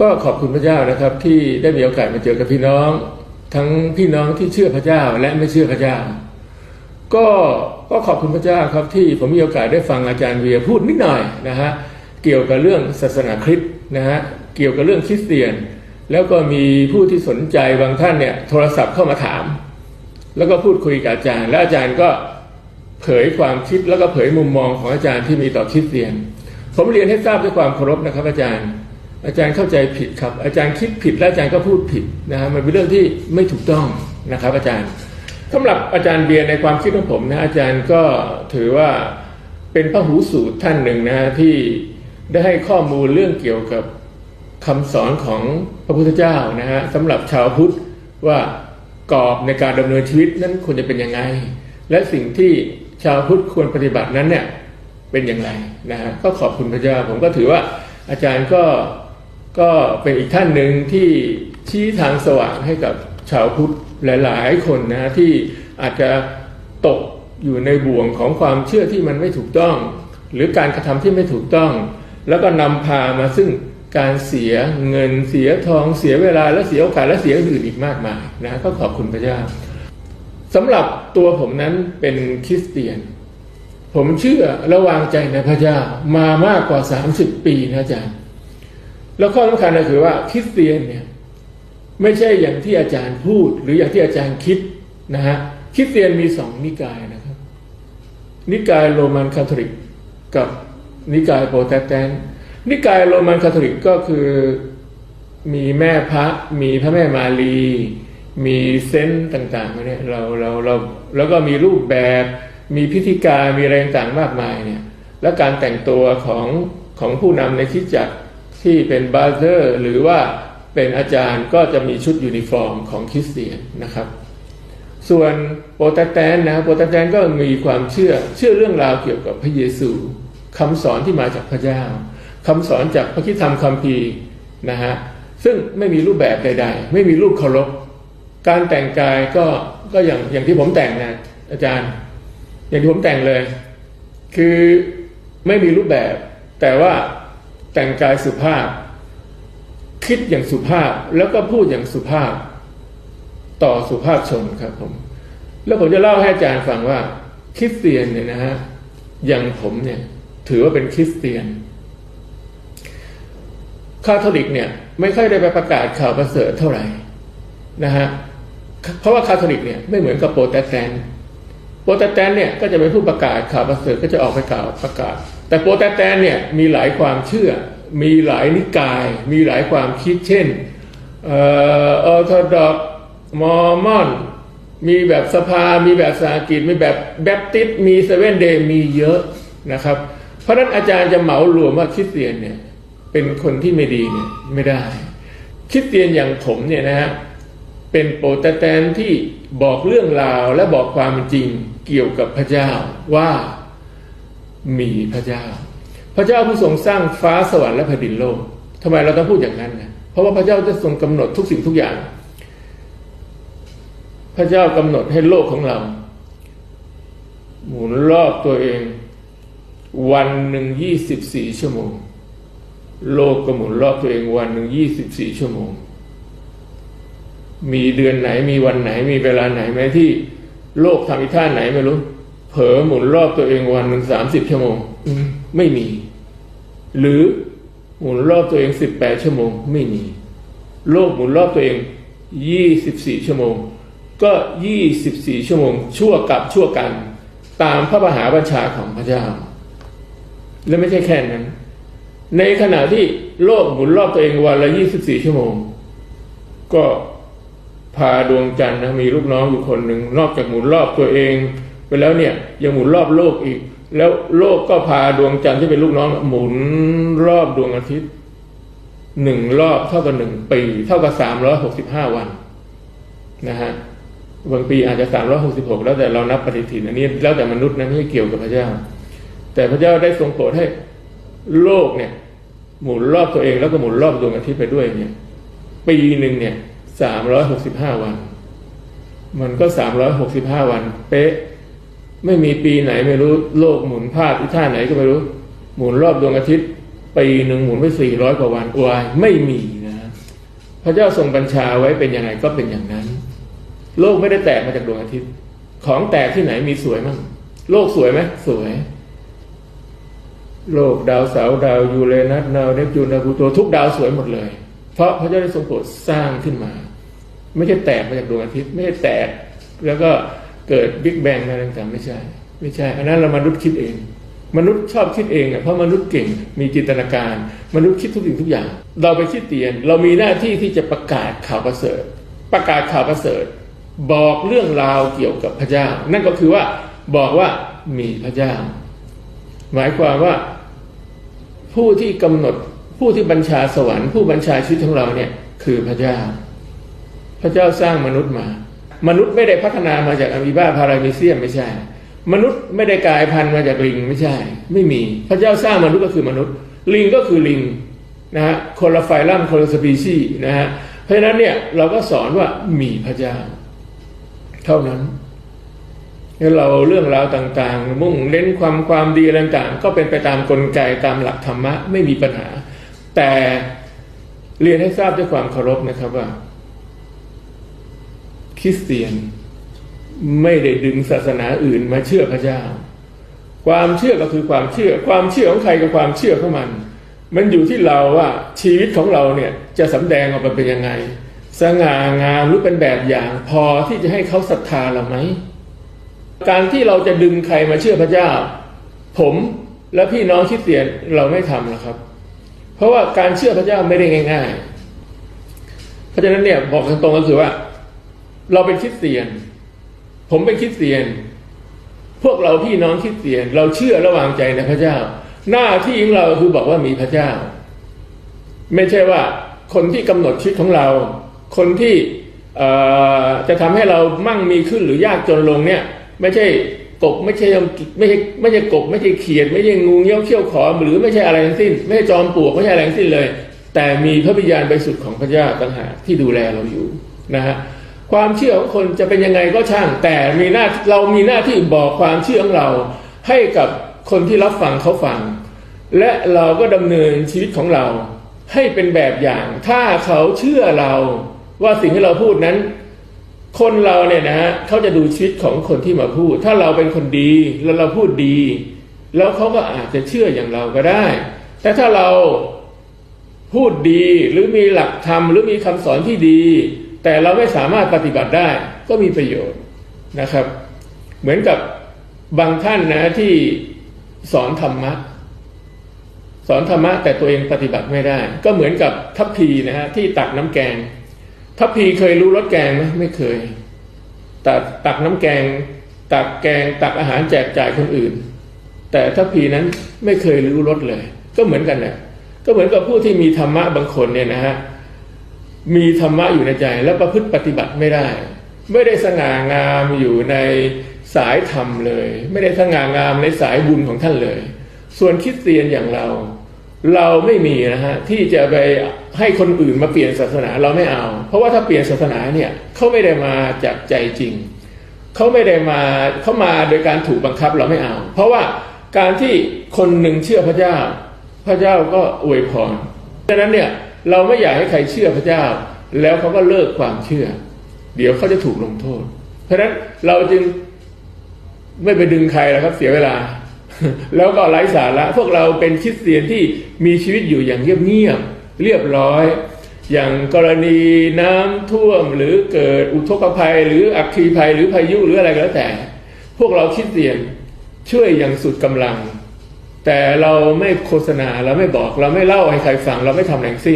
ก็ขอบคุณพระเจ้านะครับ ที่ได้มีโอกาสมาเจอกับพี่น้อง ทั้งพี่น้องที่เชื่อพระเจ้าและไม่เชื่อพระเจ้า ก็ก็ขอบคุณพระเจ้าครับที่ผมมีโอกาสได้ฟังอาจารย์เวียพูดนิดหน่อยนะฮะเกี่ยวกับเรื่องศาสนาคริสต์นะฮะเกี่ยวกับเรื่องคริสเตียน แล้วก็มีผู้ที่สนใจบางท่านเนี่ยโทรศัพท์เข้ามาถาม แล้วก็พูดคุยกับอาจารย์ และอาจารย์ก็เผยความคิดแล้วก็เผยมุมมองของอาจารย์ที่มีต่อคริสเตียน ผมเรียนให้ทราบด้วยความเคารพนะครับอาจารย์ อาจารย์เข้าใจผิดครับ อาจารย์คิดผิดและอาจารย์ก็พูดผิดนะฮะมันเป็นเรื่องที่ไม่ถูกต้องนะครับ อาจารย์สำหรับอาจารย์เบียร์ในความคิดของผมนะอาจารย์ก็ถือว่าเป็นพระหูสูตรท่านหนึ่งนะฮะที่ได้ให้ข้อมูลเรื่องเกี่ยวกับคำสอนของพระพุทธเจ้านะฮะสำหรับชาวพุทธว่ากรอบในการดำเนินชีวิตนั้นควรจะเป็นยังไง และสิ่งที่ชาวพุทธควรปฏิบัตินั้นเนี่ยเป็นอย่างไรนะฮะก็ขอบคุณพระเจ้าผมก็ถือว่าอาจารย์ก็ ก็เป็นอีกท่านหนึ่งที่ชี้ทางสว่างให้กับชาวพุทธหลาย ๆ คนนะที่อาจจะตกอยู่ในบ่วงของความเชื่อที่มันไม่ถูกต้อง หรือการกระทำที่ไม่ถูกต้อง แล้วก็นำพามาซึ่งการเสียเงินเสียทองเสียเวลาและเสียโอกาสและเสียอื่นอีกมากมายนะก็ขอบคุณพระเจ้าสำหรับตัวผมนั้นเป็นคริสเตียน ผมเชื่อและวางใจในพระเจ้ามามากกว่า 30 ปีนะอาจารย์ แล้วข้อสำคัญก็คือว่าคริสเตียนเนี่ยไม่ใช่อย่างที่อาจารย์พูด หรืออย่างที่อาจารย์คิดนะฮะคริสเตียนมีสองนิกายนะครับ นิกายโรมันคาทอลิกกับนิกายโปรเตสแตนต์นิกายโรมันคาทอลิกก็คือมีแม่พระ มีพระแม่มารี มีเซนต์ต่างๆเนี่ยเราเราเราแล้วก็มีรูปแบบมีพิธีการมีอะไรต่างๆมากมายเนี่ยแล้วการแต่งตัวของของผู้นำในคริดจักร ที่เป็นบาเซอร์หรือว่าเป็นอาจารย์ก็จะมีชุดยูนิฟอร์มของคริสเตียนนะครับ ส่วนโปรเตสแตนต์นะโปรเตสแตนต์ก็มีความเชื่อเชื่อเรื่องราวเกี่ยวกับพระเยซูคำสอนที่มาจากพระเจ้าคำสอนจากพระคิดธรรมคัมภีร์นะฮะซึ่งไม่มีรูปแบบใด ๆ ไม่มีรูปเคารพการแต่งกายก็ก็อย่างอย่างที่ผมแต่งนะอาจารย์ อย่างที่ผมแต่งเลย คือไม่มีรูปแบบ แต่ว่า แต่งกายสุภาพ คิดอย่างสุภาพแล้วก็พูดอย่างสุภาพ ต่อสุภาพชนครับผม แล้วผมจะเล่าให้อาจารย์ฟังว่า คริสเตียนเนี่ยนะฮะอย่างผมเนี่ย ถือว่าเป็นคริสเตียนคาทอลิกเนี่ย ไม่ค่อยได้ไปประกาศข่าวประเสริฐเท่าไหร่นะฮะเพราะว่าคาทอลิกเนี่ยไม่เหมือนกับโปรเตสแตนต์ โปรเตสแตนเนี่ยก็จะเป็นผู้ประกาศข่าวประเสริฐก็จะออกไปกล่าวประกาศ แต่โปรเตสแตนเนี่ยมีหลายความเชื่อ มีหลายนิกาย มีหลายความคิดเช่นเอ่อออร์โธดอกมอร์มอน มีแบบสภา มีแบบสากิจมีแบบแบปติสมีเซเว่นเดย์มีเยอะนะครับ เพราะนั้นอาจารย์จะเหมารวมว่าคริสเตียนเนี่ยเป็นคนที่ไม่ดีเนี่ยไม่ได้คริสเตียนอย่างผมเนี่ยนะฮะเป็นโปรเตสแตนที่บอกเรื่องราวและบอกความจริง เกี่ยวกับพระเจ้าว่ามีพระเจ้า พระเจ้าผู้ทรงสร้างฟ้าสวรรค์และแผ่นดินโลกทำไมเราต้องพูดอย่างนั้นนะเพราะว่าพระเจ้าจะทรงกำหนดทุกสิ่งทุกอย่าง พระเจ้ากำหนดให้โลกของเรา หมุนรอบตัวเอง วันหนึ่งยี่สิบสี่ชั่วโมง โลกก็หมุนรอบตัวเองวันหนึ่งยี่สิบสี่ชั่วโมง มีเดือนไหนมีวันไหนมีเวลาไหนไหมที่ โลกทำอีท่าไหนไม่รู้ เผลอหมุนรอบตัวเองวันหนึ่งสามสิบชั่วโมงไม่มี หรือหมุนรอบตัวเองสิบแปดชั่วโมง ไม่มี โลกหมุนรอบตัวเองยี่สิบสี่ชั่วโมง ก็ยี่สิบสี่ชั่วโมง ชั่วกับชั่วกัน ตามพระมหาบัญชาของพระเจ้า และไม่ใช่แค่นั้น ในขณะที่โลกหมุนรอบตัวเองวันละยี่สิบสี่ชั่วโมง ก็ พาดวงจันทร์นะมีลูกน้องอยู่คนหนึ่งนอกจากหมุนรอบตัวเอง ไปแล้วเนี่ยยังหมุนรอบโลกอีก แล้วโลกก็พาดวงจันทร์ที่เป็นลูกน้องหมุนรอบดวงอาทิตย์หนึ่งรอบเท่ากับหนึ่งปีเท่ากับสามร้อยหกสิบห้าวันนะฮะบางปีอาจจะสามร้อยหกสิบหกแล้วแต่เรานับปฏิทินอันนี้แล้วแต่มนุษย์นะไม่เกี่ยวกับพระเจ้า แต่พระเจ้าได้ทรงโปรดให้โลกเนี่ย หมุนรอบตัวเองแล้วก็หมุนรอบดวงอาทิตย์ไปด้วยเนี่ย ปีหนึ่งเนี่ย สามร้อยหกสิบห้าวัน มันก็สามร้อยหกสิบห้าวัน เป๊ะ ไม่มีปีไหนไม่รู้โลกหมุนพลาดที่ท่าไหนก็ไม่รู้ หมุนรอบดวงอาทิตย์ปีหนึ่งหมุนไปสี่ร้อยกว่าวันวายไม่มีนะ พระเจ้าทรงบัญชาไว้เป็นยังไงก็เป็นอย่างนั้น โลกไม่ได้แตกมาจากดวงอาทิตย์ ของแตกที่ไหนมีสวยมั่งโลกสวยไหมสวย โลกดาวเสาร์ดาวยูเรนัสดาวเนปจูนดาวพลูโตทุกดาวสวยหมดเลย เพราะพระเจ้าได้ทรงโปรดสร้างขึ้นมา ไม่ใช่แตกมาจากดวงอาทิตย์ ไม่ใช่แตก แล้วก็เกิดบิ๊กแบงอะไรต่างๆไม่ใช่ ไม่ใช่ อันนั้นเรามนุษย์คิดเอง มนุษย์ชอบคิดเองอะเพราะมนุษย์เก่ง มีจินตนาการ มนุษย์คิดทุกสิ่งทุกอย่าง เราไปคิดเตียน เรามีหน้าที่ที่จะประกาศข่าวประเสริฐ ประกาศข่าวประเสริฐ บอกเรื่องราวเกี่ยวกับพระเจ้า นั่นก็คือว่าบอกว่ามีพระเจ้า หมายความว่าผู้ที่กำหนดผู้ที่บัญชาสวรรค์ ผู้บัญชาชีวิตของเราเนี่ยคือพระเจ้า พระเจ้าสร้างมนุษย์มา มนุษย์ไม่ได้พัฒนามาจากอะมีบาพารามิเซียมไม่ใช่ มนุษย์ไม่ได้กลายพันธุ์มาจากลิงไม่ใช่ ไม่มี พระเจ้าสร้างมนุษย์ก็คือมนุษย์ ลิงก็คือลิงนะฮะคนละไฟลัมคนละสปีชีนะฮะเพราะฉะนั้นเนี่ยเราก็สอนว่ามีพระเจ้า เท่านั้นแล้วเราเรื่องราวต่างๆ มุ่งเน้นความความดีต่างๆ ก็เป็นไปตามกลไกตามหลักธรรมะไม่มีปัญหา แต่เรียนให้ทราบด้วยความเคารพนะครับว่า คริสเตียนไม่ได้ดึงศาสนาอื่นมาเชื่อพระเจ้า ความเชื่อก็คือความเชื่อ ความเชื่อของใครกับความเชื่อของมัน มันอยู่ที่เราว่าชีวิตของเราเนี่ยจะสำแดงออกมาเป็นยังไง สง่างามหรือเป็นแบบอย่างพอที่จะให้เขาศรัทธาเราไหม การที่เราจะดึงใครมาเชื่อพระเจ้า ผมและพี่น้องคริสเตียนเราไม่ทำหรอกครับ เพราะว่าการเชื่อพระเจ้าไม่ได้ง่าย ๆ เพราะฉะนั้นเนี่ยบอกตรงๆก็คือว่า เราเป็นคริสเตียน ผมเป็นคริสเตียน พวกเราพี่น้องคริสเตียน เราเชื่อระวางใจในพระเจ้า หน้าที่ของเราคือบอกว่ามีพระเจ้า ไม่ใช่ว่าคนที่กำหนดชีวิตของเรา คนที่เอ่อจะทำให้เรามั่งมีขึ้นหรือยากจนลงเนี่ย ไม่ใช่กบไม่ใช่ไม่ใช่ไม่ใช่กบไม่ใช่เขียด ไม่ใช่งูเงี้ยวเขี้ยวขอหรือไม่ใช่อะไรทั้งสิ้น ไม่ใช่จอมปลวกไม่ใช่อะไรทั้งสิ้นเลย แต่มีพระวิญญาณบริสุทธิ์ของพระเจ้าต่างหากที่ดูแลเราอยู่นะฮะ ความเชื่อของคนจะเป็นยังไงก็ช่าง แต่มีหน้าเรามีหน้าที่บอกความเชื่อของเรา ให้กับคนที่รับฟังเขาฟัง และเราก็ดำเนินชีวิตของเรา ให้เป็นแบบอย่าง ถ้าเขาเชื่อเราว่าสิ่งที่เราพูดนั้น คนเราเนี่ยนะฮะเขาจะดูชีวิตของคนที่มาพูด ถ้าเราเป็นคนดีแล้วเราพูดดี แล้วเขาก็อาจจะเชื่ออย่างเราก็ได้ แต่ถ้าเราพูดดีหรือมีหลักธรรมหรือมีคำสอนที่ดี แต่เราไม่สามารถปฏิบัติได้ก็มีประโยชน์นะครับ เหมือนกับบางท่านนะที่สอนธรรมะ สอนธรรมะแต่ตัวเองปฏิบัติไม่ได้ ก็เหมือนกับทัพพีนะฮะที่ตักน้ำแกง ทัพพีเคยรู้รสแกงไหมไม่เคยตักตักน้ำแกง ตักแกง ตักอาหารแจกจ่ายคนอื่น แต่ทัพพีนั้นไม่เคยรู้รสเลย ก็เหมือนกันนะก็เหมือนกับผู้ที่มีธรรมะบางคนเนี่ยนะฮะ มีธรรมะอยู่ในใจแล้วประพฤติปฏิบัติไม่ได้ ไม่ได้สง่างามอยู่ในสายธรรมเลย ไม่ได้สง่างามในสายบุญของท่านเลย ส่วนคริสเตียนอย่างเรา เราไม่มีนะฮะที่จะไปให้คนอื่นมาเปลี่ยนศาสนาเราไม่เอา เพราะว่าถ้าเปลี่ยนศาสนาเนี่ยเขาไม่ได้มาจากใจจริงเขาไม่ได้มาเขามาโดยการถูกบังคับเราไม่เอา เพราะว่าการที่คนหนึ่งเชื่อพระเจ้า พระเจ้าก็อวยพรดังนั้นเนี่ย เราไม่อยากให้ใครเชื่อพระเจ้า แล้วเขาก็เลิกความเชื่อ เดี๋ยวเขาจะถูกลงโทษ เพราะฉะนั้นเราจึงไม่ไปดึงใครแล้วครับเสียเวลา แล้วก็ไร้สาระพวกเราเป็นคริสเตียนที่มีชีวิตอยู่อย่างเงียบๆเรียบร้อย อย่างกรณีน้ำท่วมหรือเกิดอุทกภัย หรืออัคคีภัยหรือพายุหรืออะไรก็แล้วแต่ พวกเราคริสเตียนช่วยอย่างสุดกำลัง แต่เราไม่โฆษณาเราไม่บอกเราไม่เล่าให้ใครฟังเราไม่ทำแรงสิ้น